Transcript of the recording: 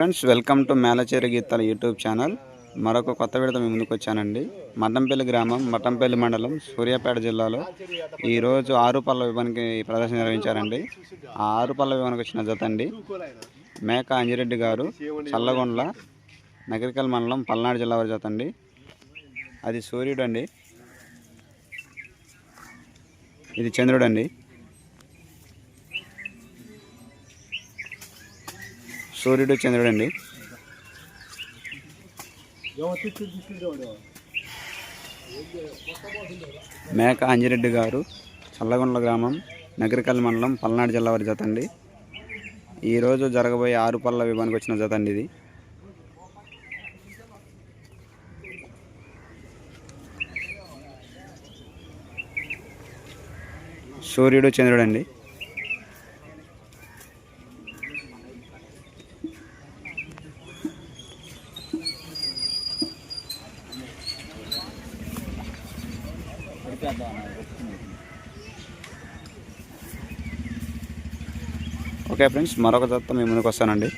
Friends welcome to మేలచేరి గీతాల YouTube channel మరొక కొత్త విడత మీ ముందుకు వచ్చానండి. మటంపల్లి గ్రామం మటంపల్లి మండలం సూర్యాపేట జిల్లాలో ఈరోజు ఆరు పళ్ళ విభానికి ప్రదర్శన నిర్వహించారండి. ఆ ఆరు పళ్ళ విభానికి వచ్చిన జత అండి. మేక అంజిరెడ్డి గారు చల్లగొండ్ల నగరికల్ మండలం పల్నాడు జిల్లా వారి జత అండి. అది సూర్యుడు అండి. ఇది చంద్రుడు అండి. సూర్యుడు చంద్రుడు అండి మేక అంజిరెడ్డి గారు చల్లగొండల గ్రామం నగరికల్ మండలం పల్నాడు జిల్లా వారి జత అండి ఈరోజు జరగబోయే ఆరు పళ్ళ విభానికి వచ్చిన జత అండి ఇది. సూర్యుడు చంద్రుడు అండి ఓకే ఫ్రెండ్స్ మరొక జత మీ ముందుకు వస్తానండి.